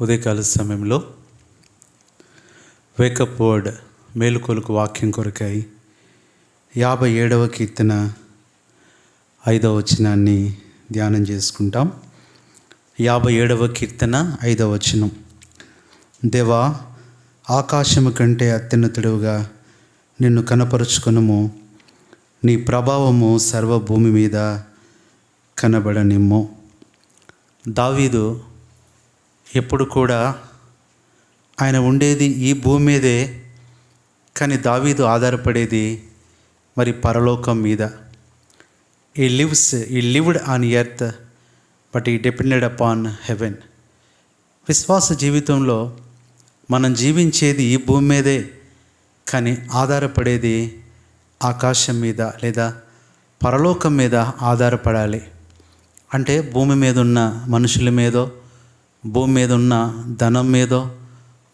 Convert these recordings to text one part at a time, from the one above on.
ఉదయకాల సమయంలో wake up word మేలుకొలుకు వాక్యం కొరకై యాభై ఏడవ కీర్తన ఐదవ వచనాన్ని ధ్యానం చేసుకుంటాం. యాభై ఏడవ కీర్తన ఐదవ వచనం. దేవా ఆకాశము కంటే అత్యున్నతుడుగా నిన్ను కనపరుచుకునము. నీ ప్రభావము సర్వభూమి మీద కనబడనిమ్ము. దావీదు ఎప్పుడు కూడా ఆయన ఉండేది ఈ భూమి మీదే కానీ దావీదు ఆధారపడేది మరి పరలోకం మీద. He lives he lived on earth but he depended upon heaven విశ్వాస జీవితంలో మనం జీవించేది ఈ భూమి మీదే కానీ ఆధారపడేది ఆకాశం మీద లేదా పరలోకం మీద ఆధారపడాలి. అంటే భూమి మీద ఉన్న మనుషుల మీదో భూమి మీద ఉన్న ధనం మీదో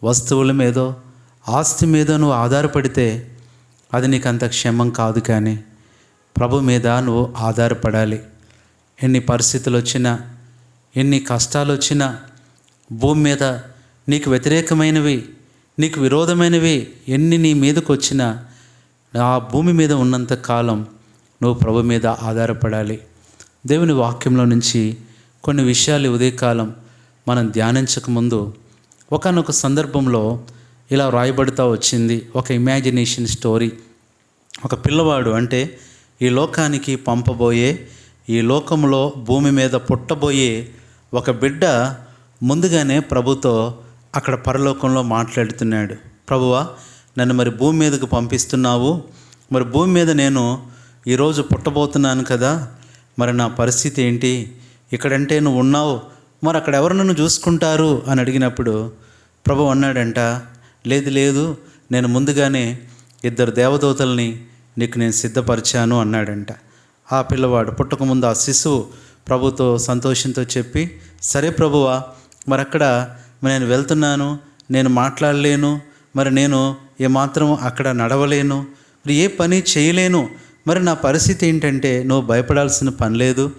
వస్తువుల మీదో ఆస్తి మీద నువ్వు ఆధారపడితే అది నీకు అంత క్షేమం కాదు కానీ ప్రభు మీద నువ్వు ఆధారపడాలి. ఎన్ని పరిస్థితులు వచ్చినా ఎన్ని కష్టాలు వచ్చినా భూమి మీద నీకు వ్యతిరేకమైనవి నీకు విరోధమైనవి ఎన్ని నీ మీదకు వచ్చినా ఆ భూమి మీద ఉన్నంత కాలం నువ్వు ప్రభు మీద ఆధారపడాలి. దేవుని వాక్యంలో నుంచి కొన్ని విషయాలు ఉదయకాలం మనం ధ్యానించకముందు ఒకనొక సందర్భంలో ఇలా రాయబడుతూ వచ్చింది. ఒక ఇమాజినేషన్ స్టోరీ ఒక పిల్లవాడు అంటే ఈ లోకానికి పంపబోయే ఈ లోకంలో భూమి మీద పుట్టబోయే ఒక బిడ్డ ముందుగానే ప్రభుతో అక్కడ పరలోకంలో మాట్లాడుతున్నాడు. ప్రభువా నన్ను మరి భూమి మీదకు పంపిస్తున్నావు? మరి భూమి మీద నేను ఈరోజు పుట్టబోతున్నాను కదా? మరి నా పరిస్థితి ఏంటి? ఇక్కడంటే నువ్వు ఉన్నావు. మరి అక్కడ ఎవరు నన్ను చూసుకుంటారు అని అడిగినప్పుడు ప్రభు అన్నాడంట లేదు లేదు నేను ముందుగానే ఇద్దరు దేవదూతల్ని నీకు నేను సిద్ధపరిచాను అన్నాడంట. ఆ పిల్లవాడు పుట్టకముందు ఆ శిశువు ప్రభుతో సంతోషంతో చెప్పి సరే ప్రభువా మరి అక్కడ నేను వెళ్తున్నాను నేను మాట్లాడలేను మరి నేను ఏమాత్రం అక్కడ నడవలేను మరి ఏ పని చేయలేను మరి నా పరిస్థితి ఏంటంటే నువ్వు భయపడాల్సిన పని లేదు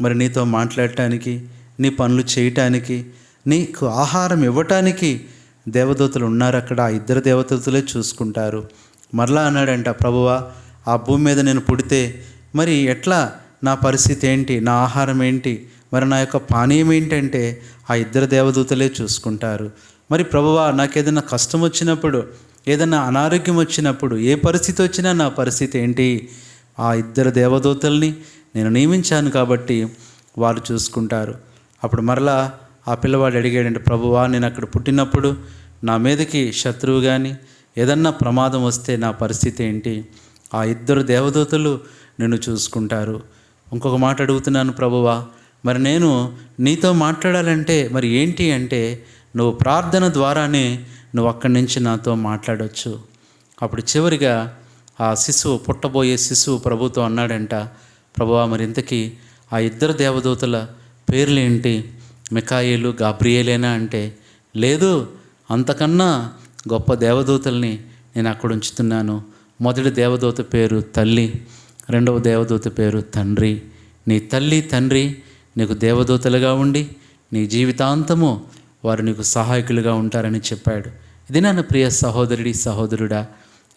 మరి నీతో మాట్లాడటానికి నీ పనులు చేయటానికి నీకు ఆహారం ఇవ్వటానికి దేవదూతలు ఉన్నారు అక్కడ. ఆ ఇద్దరు దేవదూతలే చూసుకుంటారు. మరలా అన్నాడంట ప్రభువా ఆ భూమి మీద నేను పుడితే మరి ఎట్లా? నా పరిస్థితి ఏంటి? నా ఆహారం ఏంటి? మరి నా యొక్క పానీయం ఏంటంటే? ఆ ఇద్దరు దేవదూతలే చూసుకుంటారు. మరి ప్రభువా నాకేదైనా కష్టం వచ్చినప్పుడు ఏదైనా అనారోగ్యం వచ్చినప్పుడు ఏ పరిస్థితి వచ్చినా నా పరిస్థితి ఏంటి? ఆ ఇద్దరు దేవదూతల్ని నేను నియమించాను కాబట్టి వారు చూసుకుంటారు. అప్పుడు మరలా ఆ పిల్లవాడు అడిగాడంటే ప్రభువా నేను అక్కడ పుట్టినప్పుడు నా మీదకి శత్రువు కానీ ఏదన్నా ప్రమాదం వస్తే నా పరిస్థితి ఏంటి? ఆ ఇద్దరు దేవదూతలు నిన్ను చూసుకుంటారు. ఇంకొక మాట అడుగుతున్నాను ప్రభువా మరి నేను నీతో మాట్లాడాలంటే మరి ఏంటి అంటే నువ్వు ప్రార్థన ద్వారానే నువ్వు అక్కడి నుంచి నాతో మాట్లాడవచ్చు అప్పుడు చివరిగా ఆ శిశువు పుట్టబోయే శిశువు ప్రభుతో అన్నాడంట ప్రభువా మరి ఇంతకీ ఆ ఇద్దరు దేవదూతల పేర్లేంటి? మికాయేలు గాబ్రియేలేనా అంటే లేదు అంతకన్నా గొప్ప దేవదూతల్ని నేను అక్కడ ఉంచుతున్నాను మొదటి దేవదూత పేరు తల్లి రెండవ దేవదూత పేరు తండ్రి. నీ తల్లి తండ్రి నీకు దేవదూతలుగా ఉండి నీ జీవితాంతము వారు నీకు సహాయకులుగా ఉంటారని చెప్పాడు. ఇది నన్ను ప్రియ సహోదరుడి సహోదరుడా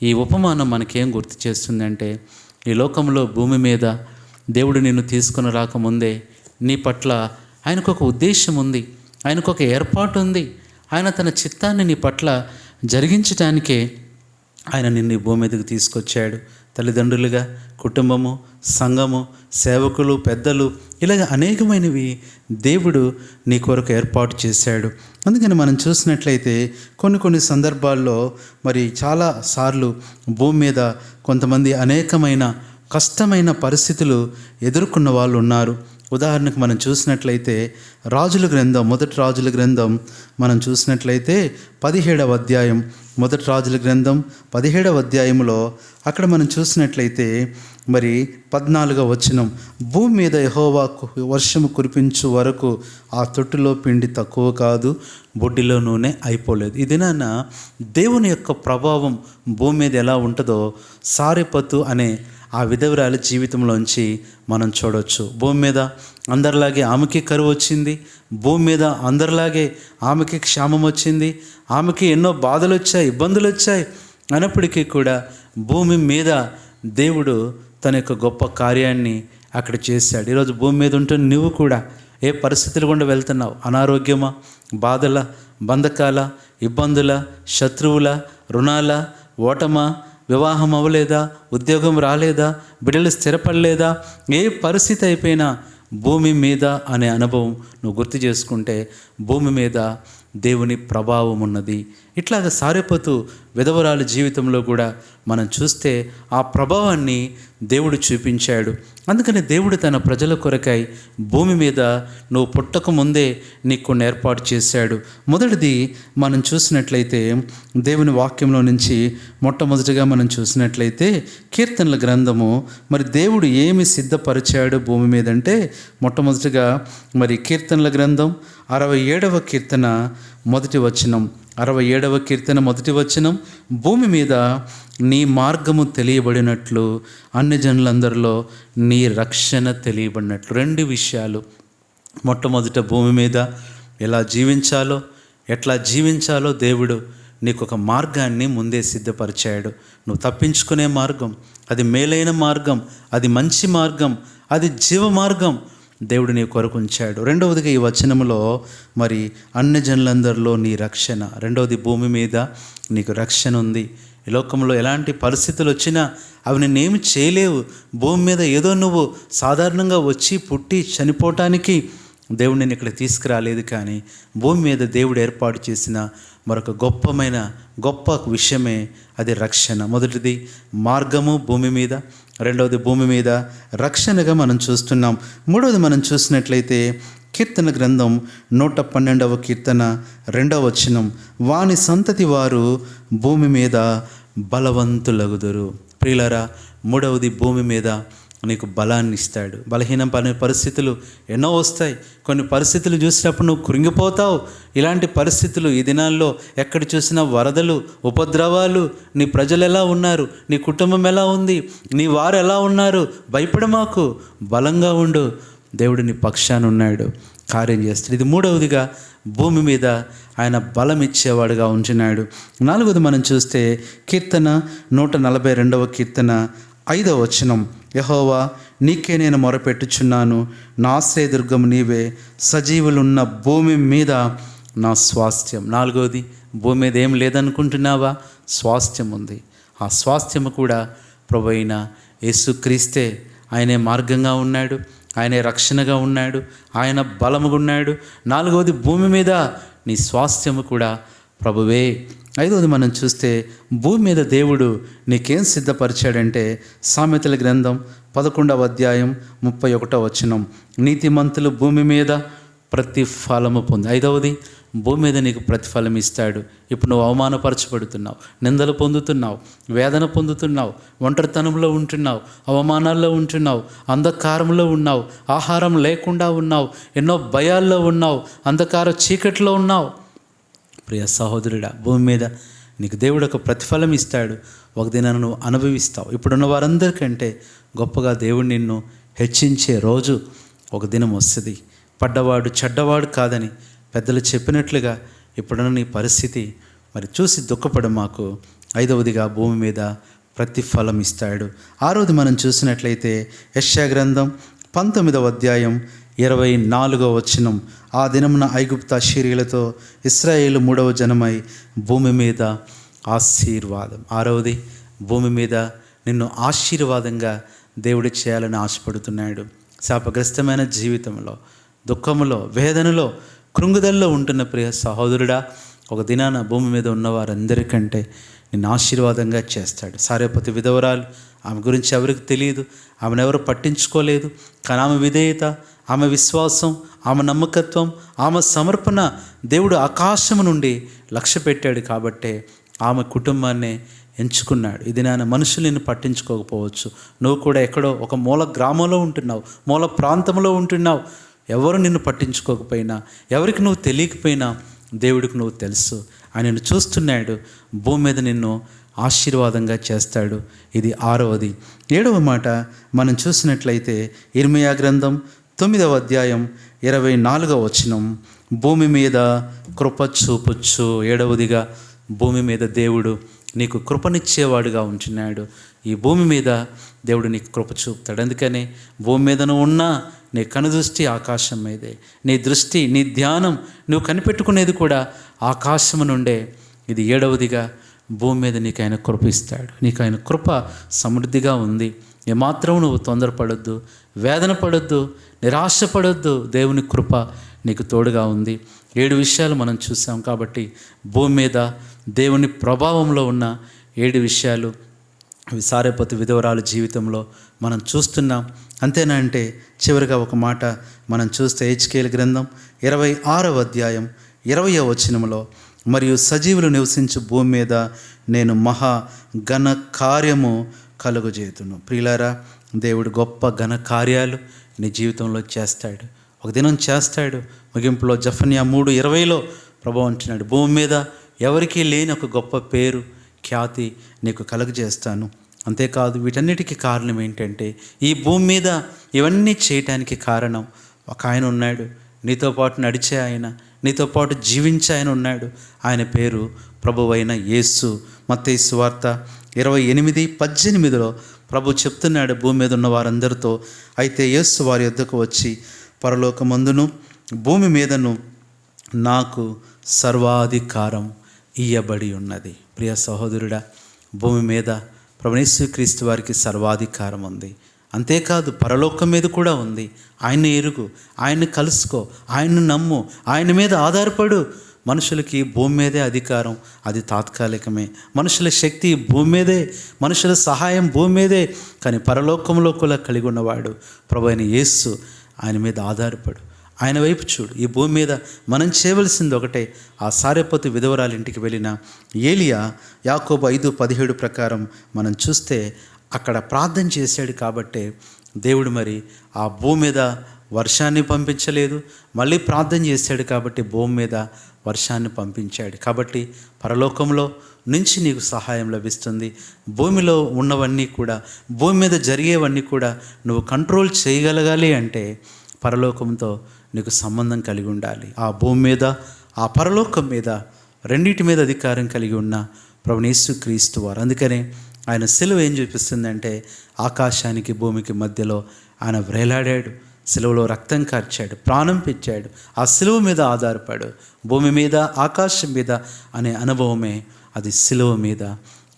ఈ ఉపమానం మనకేం గుర్తు చేస్తుందంటే ఈ లోకంలో భూమి మీద దేవుడు నిన్ను తీసుకుని రాకముందే నీ పట్ల ఆయనకు ఒక ఉద్దేశం ఉంది ఆయనకు ఒక ఏర్పాటు ఉంది. ఆయన తన చిత్తాన్ని నీ పట్ల జరిగించటానికే ఆయన నిన్ను భూమి మీదకి తీసుకొచ్చాడు. తల్లిదండ్రులుగా కుటుంబము సంఘము సేవకులు పెద్దలు ఇలాగ అనేకమైనవి దేవుడు నీ కొరకు ఏర్పాటు చేశాడు. అందుకని మనం చూసినట్లయితే కొన్ని కొన్ని సందర్భాల్లో మరి చాలా సార్లు భూమి మీద కొంతమంది అనేకమైన కష్టమైన పరిస్థితులు ఎదుర్కొన్న వాళ్ళు ఉన్నారు. ఉదాహరణకు మనం చూసినట్లయితే రాజుల గ్రంథం మొదటి రాజుల గ్రంథం మనం చూసినట్లయితే పదిహేడవ అధ్యాయం మొదటి రాజుల గ్రంథం పదిహేడవ అధ్యాయంలో అక్కడ మనం చూసినట్లయితే మరి పద్నాలుగవ వచనం భూమి మీద యహోవా వర్షము కురిపించు వరకు ఆ తొట్టులో పిండి తక్కువ కాదు బొడ్డిలో నూనె అయిపోలేదు. ఇది నాన్న దేవుని యొక్క ప్రభావం భూమి మీద ఎలా ఉంటుందో సారెపత్తు అనే ఆ విధవరాలి జీవితంలోంచి మనం చూడవచ్చు భూమి మీద అందరిలాగే ఆమెకి కరువు వచ్చింది. భూమి మీద అందరిలాగే ఆమెకి క్షామం వచ్చింది. ఆమెకి ఎన్నో బాధలు వచ్చాయి ఇబ్బందులు వచ్చాయి అయినప్పటికీ కూడా భూమి మీద దేవుడు తన యొక్క గొప్ప కార్యాన్ని అక్కడ చేశాడు. ఈరోజు భూమి మీద ఉంటున్న నువ్వు కూడా ఏ పరిస్థితులు గుండా వెళ్తున్నావు? అనారోగ్యమా? బాధల? బంధకాల? ఇబ్బందుల? శత్రువుల? రుణాల? ఓటమా? వివాహం అవ్వలేదా? ఉద్యోగం రాలేదా? బిడ్డలు స్థిరపడలేదా? ఏ పరిస్థితి అయిపోయినా భూమి మీద అనే అనుభవం నువ్వు గుర్తు చేసుకుంటే భూమి మీద దేవుని ప్రభావం ఉన్నది. ఇట్లాగ సారిపోతు విధవరాల జీవితంలో కూడా మనం చూస్తే ఆ ప్రభావాన్ని దేవుడు చూపించాడు. అందుకని దేవుడు తన ప్రజల కొరకై భూమి మీద నువ్వు పుట్టక ముందే నీకు కొన్ని ఏర్పాటు చేశాడు. మొదటిది మనం చూసినట్లయితే దేవుని వాక్యంలో నుంచి మొట్టమొదటిగా మనం చూసినట్లయితే కీర్తనల గ్రంథము మరి దేవుడు ఏమి సిద్ధపరిచాడు భూమి మీద అంటే మొట్టమొదటిగా మరి కీర్తనల గ్రంథం అరవై ఏడవ కీర్తన మొదటి వచనం. అరవై ఏడవ కీర్తన మొదటి వచనం భూమి మీద నీ మార్గము తెలియబడినట్లు అన్ని జనులందరిలో నీ రక్షణ తెలియబడినట్లు. రెండు విషయాలు. మొట్టమొదట భూమి మీద ఎలా జీవించాలో ఎట్లా జీవించాలో దేవుడు నీకు ఒక మార్గాన్ని ముందే సిద్ధపరిచాడు. నువ్వు తప్పించుకునే మార్గం అది మేలైన మార్గం అది మంచి మార్గం అది జీవ మార్గం దేవుడు నీ కొరకు ఉంచాడు రెండవదిగా ఈ వచనములో మరి అన్ని జనులందరిలో నీ రక్షణ. రెండవది భూమి మీద నీకు రక్షణ ఉంది. ఈ లోకంలో ఎలాంటి పరిస్థితులు వచ్చినా అవి నేనేమి చేయలేవు. భూమి మీద ఏదో నువ్వు సాధారణంగా వచ్చి పుట్టి చనిపోవటానికి దేవుడు నేను ఇక్కడ తీసుకురాలేదు కానీ భూమి మీద దేవుడు ఏర్పాటు చేసిన మరొక గొప్పమైన గొప్ప విషయమే అది రక్షణ. మొదటిది మార్గము భూమి మీద రెండవది భూమి మీద రక్షణగా మనం చూస్తున్నాం. మూడవది మనం చూసినట్లయితే కీర్తన గ్రంథం నూట పన్నెండవ కీర్తన రెండవ వచనం. వాని సంతతి వారు భూమి మీద బలవంతులగుదురు. ప్రియులరా మూడవది భూమి మీద నీకు బలాన్ని ఇస్తాడు. బలహీనం పని పరిస్థితులు ఎన్నో వస్తాయి. కొన్ని పరిస్థితులు చూసినప్పుడు నువ్వు కృంగిపోతావు. ఇలాంటి పరిస్థితులు ఈ దినాల్లో ఎక్కడ చూసినా వరదలు ఉపద్రవాలు నీ ప్రజలు ఎలా ఉన్నారు? నీ కుటుంబం ఎలా ఉంది? నీ వారు ఎలా ఉన్నారు? భయపడమాకు బలంగా ఉండు. దేవుడు నీ పక్షాన ఉన్నాడు. కార్యం చేస్తాడు. ఇది మూడవదిగా భూమి మీద ఆయన బలం ఇచ్చేవాడుగా ఉంచినాడు. నాలుగవది మనం చూస్తే కీర్తన నూట నలభై రెండవ కీర్తన ఐదవ వచనం యహోవా నీకే నేను మొరపెట్టుచున్నాను. నా ఆశ్రయదుర్గం నీవే సజీవులున్న భూమి మీద నా స్వాస్థ్యం. నాలుగవది భూమి మీద ఏం లేదనుకుంటున్నావా? స్వాస్థ్యం ఉంది. ఆ స్వాస్థ్యము కూడా ప్రభు అయిన యేసుక్రీస్తే ఆయనే మార్గంగా ఉన్నాడు ఆయనే రక్షణగా ఉన్నాడు ఆయన బలముగా ఉన్నాడు. నాలుగవది భూమి మీద నీ స్వాస్థ్యము కూడా ప్రభువే ఐదవది మనం చూస్తే భూమి మీద దేవుడు నీకేం సిద్ధపరిచాడంటే సామెతల గ్రంథం పదకొండవ అధ్యాయం ముప్పై ఒకటో వచనం. నీతిమంతులు భూమి మీద ప్రతిఫలము పొంది ఐదవది భూమి మీద నీకు ప్రతిఫలం ఇస్తాడు. ఇప్పుడు నువ్వు అవమానపరచబడుతున్నావు నిందలు పొందుతున్నావు వేదన పొందుతున్నావు ఒంటరితనంలో ఉంటున్నావు అవమానాల్లో ఉంటున్నావు అంధకారంలో ఉన్నావు ఆహారం లేకుండా ఉన్నావు ఎన్నో భయాల్లో ఉన్నావు అంధకార చీకట్లో ఉన్నావు. ప్రియ సహోదరుడా భూమి మీద నీకు దేవుడు ఒక ప్రతిఫలం ఇస్తాడు. ఒక దినాన్ని నువ్వు అనుభవిస్తావు. ఇప్పుడున్న వారందరికంటే గొప్పగా దేవుడు నిన్ను హెచ్చించే రోజు ఒక దినం వస్తుంది. పడ్డవాడు చెడ్డవాడు కాదని పెద్దలు చెప్పినట్లుగా ఇప్పుడున్న నీ పరిస్థితి మరి చూసి దుఃఖపడ మాకు. ఐదవదిగా భూమి మీద ప్రతిఫలం ఇస్తాడు. ఆరోది మనం చూసినట్లయితే యశ్యా గ్రంథం పంతొమ్మిదవ అధ్యాయం ఇరవై నాలుగవ వచనం ఆ దినమున ఐగుప్త అశీరియులతో ఇస్రాయేల్ మూడవ జనమై భూమి మీద ఆశీర్వాదం. ఆరవది భూమి మీద నిన్ను ఆశీర్వాదంగా దేవుడు చేయాలని ఆశపడుతున్నాడు. శాపగ్రస్తమైన జీవితంలో దుఃఖములో వేదనలో కృంగుదల్లో ఉంటున్న ప్రియ సహోదరుడా ఒక దినాన భూమి మీద ఉన్న వారందరికంటే నిన్ను ఆశీర్వాదంగా చేస్తాడు. సారేపతి విధవరాలు ఆమె గురించి ఎవరికి తెలియదు ఆమెను ఎవరు పట్టించుకోలేదు కానీ ఆమె విధేయత ఆమె విశ్వాసం ఆమె నమ్మకత్వం ఆమె సమర్పణ దేవుడు ఆకాశము నుండి లక్ష్య పెట్టాడు కాబట్టే ఆమె కుటుంబాన్ని ఎంచుకున్నాడు. ఇది నాన్న మనుషులు నిన్ను పట్టించుకోకపోవచ్చు. నువ్వు కూడా ఎక్కడో ఒక మూల గ్రామంలో ఉంటున్నావు మూల ప్రాంతంలో ఉంటున్నావు. ఎవరు నిన్ను పట్టించుకోకపోయినా ఎవరికి నువ్వు తెలియకపోయినా దేవుడికి నువ్వు తెలుసు. ఆయనను చూస్తున్నాడు భూమి మీద నిన్ను ఆశీర్వాదంగా చేస్తాడు. ఇది ఆరవది. ఏడవ మాట మనం చూసినట్లయితే ఇర్మయా గ్రంథం తొమ్మిదవ అధ్యాయం ఇరవై నాలుగవ వచనం. భూమి మీద కృప చూపుచ్చు. ఏడవదిగా భూమి మీద దేవుడు నీకు కృపనిచ్చేవాడుగా ఉంటున్నాడు ఈ భూమి మీద దేవుడు నీకు కృప చూపుతాడు. అందుకని భూమి మీద నువ్వు ఉన్నా నీ కనుదృష్టి ఆకాశం మీదే. నీ దృష్టి నీ ధ్యానం నువ్వు కనిపెట్టుకునేది కూడా ఆకాశము నుండే. ఇది ఏడవదిగా భూమి మీద నీకు ఆయన కృప ఇస్తాడు. నీకు ఆయన కృప సమృద్ధిగా ఉంది. ఏమాత్రం నువ్వు తొందరపడొద్దు వేదన పడొద్దు నిరాశపడొద్దు. దేవుని కృప నీకు తోడుగా ఉంది. ఏడు విషయాలు మనం చూసాం కాబట్టి భూమి మీద దేవుని ప్రభావంలో ఉన్న ఏడు విషయాలు అవి సారేపతి విధవరాలు జీవితంలో మనం చూస్తున్నాం. అంతేనా అంటే చివరిగా ఒక మాట మనం చూస్తే హెచ్కేల్ గ్రంథం ఇరవై ఆరవ అధ్యాయం ఇరవయో వచనంలో మరియు సజీవులు నివసించు భూమి మీద నేను మహా ఘన కార్యము కలుగజేతును ప్రియులారా దేవుడు గొప్ప ఘన కార్యాలు నీ జీవితంలో చేస్తాడు. ఒక దినం చేస్తాడు. ముగింపులో జఫన్యా మూడు ఇరవైలో ప్రభు భూమి మీద ఎవరికీ లేని ఒక గొప్ప పేరు ఖ్యాతి నీకు కలుగజేస్తాను. అంతేకాదు వీటన్నిటికీ కారణం ఏంటంటే ఈ భూమి మీద ఇవన్నీ చేయటానికి కారణం ఒక ఆయన ఉన్నాడు. నీతో పాటు నడిచే ఆయన నీతో పాటు జీవించే ఆయన ఉన్నాడు. ఆయన పేరు ప్రభువైన యేసు. మత్తేసు వార్త ఇరవై ఎనిమిది పద్దెనిమిదిలో ప్రభు చెప్తున్నాడు భూమి మీద ఉన్న వారందరితో అయితే యేసు వారి యొద్దకు వచ్చి పరలోకమందును భూమి మీదను నాకు సర్వాధికారం ఇయ్యబడి ఉన్నది. ప్రియ సహోదరుడా భూమి మీద క్రీస్తు వారికి సర్వాధికారం ఉంది. అంతేకాదు పరలోకం మీద కూడా ఉంది. ఆయన ఎరుగు ఆయన్ని కలుసుకో ఆయన్ని నమ్ము ఆయన మీద ఆధారపడు. మనుషులకి భూమి మీదే అధికారం అది తాత్కాలికమే. మనుషుల శక్తి భూమి మీదే మనుషుల సహాయం భూమి మీదే కానీ పరలోకంలో కూడా కలిగి ఉన్నవాడు ప్రభు అయిన యేస్సు ఆయన మీద ఆధారపడు. ఆయన వైపు చూడు ఈ భూమి మీద మనం చేయవలసింది ఒకటే ఆ సారెపతి విధవరాలి ఇంటికి వెళ్ళిన ఏలియా యాకోబు ఐదు పదిహేడు ప్రకారం మనం చూస్తే అక్కడ ప్రార్థన చేశాడు కాబట్టే దేవుడు మరి ఆ భూమి మీద వర్షాన్ని పంపించలేదు. మళ్ళీ ప్రార్థన చేశాడు కాబట్టి భూమి మీద వర్షాన్ని పంపించాడు. కాబట్టి పరలోకంలో నుంచి నీకు సహాయం లభిస్తుంది. భూమిలో ఉన్నవన్నీ కూడా భూమి మీద జరిగేవన్నీ కూడా నువ్వు కంట్రోల్ చేయగలగాలి అంటే పరలోకంతో నీకు సంబంధం కలిగి ఉండాలి. ఆ భూమి మీద ఆ పరలోకం మీద రెండింటి మీద అధికారం కలిగి ఉన్న ప్రభునేసు క్రీస్తు వారు. అందుకనే ఆయన సెలవు ఏం చూపిస్తుందంటే ఆకాశానికి భూమికి మధ్యలో ఆయన వ్రేలాడాడు సెలవులో రక్తం కార్చాడు ప్రాణం పెంచాడు ఆ సెలవు మీద ఆధారపడు. భూమి మీద ఆకాశం మీద అనే అనుభవమే అది సెలవు మీద.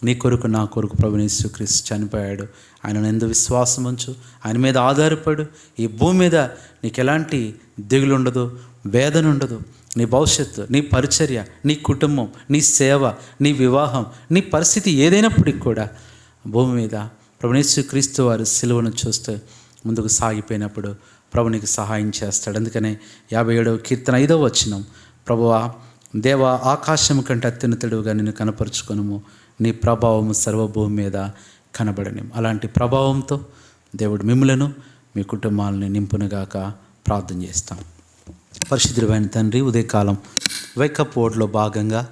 నీ కొరకు నా కొరకు ప్రభునేసు క్రీస్తు చనిపోయాడు. ఆయన ఎందు విశ్వాసం ఉంచు. ఆయన మీద ఆధారపడు. ఈ భూమి మీద నీకు ఎలాంటి దిగులు ఉండదు వేదన ఉండదు. నీ భవిష్యత్తు నీ పరిచర్య నీ కుటుంబం నీ సేవ నీ వివాహం నీ పరిస్థితి ఏదైనప్పటికి కూడా భూమి మీద ప్రభునేశ్వర క్రీస్తు వారు సిలువను చూస్తే ముందుకు సాగిపోయినప్పుడు ప్రభు నీకు సహాయం చేస్తాడు. అందుకనే యాభై ఏడవ కీర్తన ఐదవ వచ్చినం ప్రభువా దేవ ఆకాశం కంటే అత్యున్నతుడుగా నేను కనపరుచుకొనుము. నీ ప్రభావము సర్వభూమి మీద కనబడని అలాంటి ప్రభావంతో దేవుడు మిమ్మలను మీ కుటుంబాలని నింపునుగాక ప్రార్థన చేస్తాం. పరిశుద్ధుడైన తండ్రి ఉదయకాలం వైకప్ ఓడ్లో భాగంగా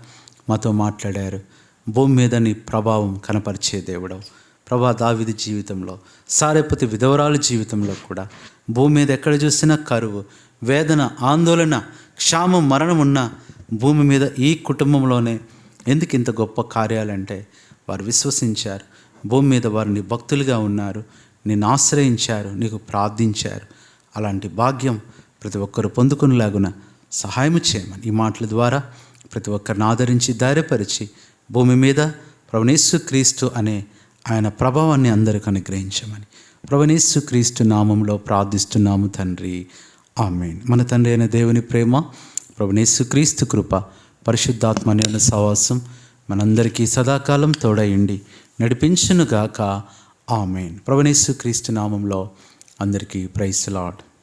మాతో మాట్లాడారు. భూమి మీద నీ ప్రభావం కనపరిచే దేవుడవు. ప్రభా దావిది జీవితంలో సారేపతి విధవరాలు జీవితంలో కూడా భూమి మీద ఎక్కడ చూసినా కరువు వేదన ఆందోళన క్షామం మరణం ఉన్న భూమి మీద ఈ కుటుంబంలోనే ఎందుకు ఇంత గొప్ప కార్యాలంటే వారు విశ్వసించారు. భూమి మీద వారిని భక్తులుగా ఉన్నారు నిన్ను ఆశ్రయించారు నీకు ప్రార్థించారు. అలాంటి భాగ్యం ప్రతి ఒక్కరు పొందుకునేలాగున సహాయం చేయమని ఈ మాటల ద్వారా ప్రతి ఒక్కరిని ఆదరించి ధైర్యపరిచి భూమి మీద ప్రవణేశ్వ క్రీస్తు అనే ఆయన ప్రభావాన్ని అందరికి అనుగ్రహించమని. ప్రవణేశ్వ క్రీస్తు నామంలో ప్రార్థిస్తున్నాము తండ్రి. ఆమెన్. మన తండ్రి అయిన దేవుని ప్రేమ ప్రవణేశ్వ క్రీస్తు కృప పరిశుద్ధాత్మ అనే సహవాసం మనందరికీ సదాకాలం తోడయండి నడిపించునుగాక. ఆమెన్. ప్రవణేశ్వ క్రీస్తు నామంలో అందరికీ ప్రైస్ లాడ్.